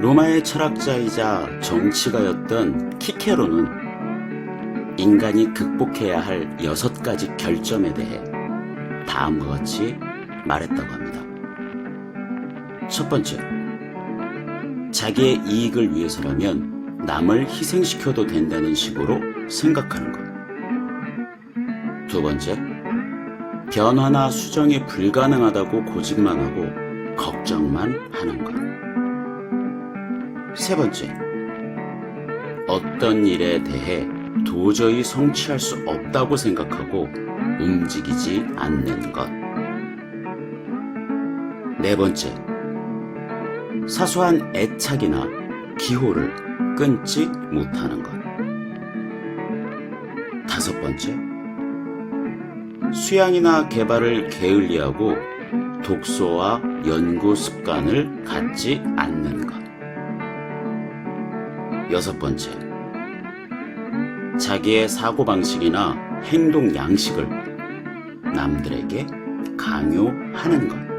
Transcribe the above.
로마의 철학자이자 정치가였던 키케로는 인간이 극복해야 할 여섯 가지 결점에 대해 다음과 같이 말했다고 합니다. 첫 번째, 자기의 이익을 위해서라면 남을 희생시켜도 된다는 식으로 생각하는 것. 두 번째, 변화나 수정이 불가능하다고 고집만 하고 걱정만 하는 것. 세 번째, 어떤 일에 대해 도저히 성취할 수 없다고 생각하고 움직이지 않는 것. 네 번째, 사소한 애착이나 기호를 끊지 못하는 것. 다섯 번째, 수양이나 개발을 게을리하고 독서와 연구 습관을 갖지 않는 것. 여섯 번째, 자기의 사고방식이나 행동 양식을 남들에게 강요하는 것.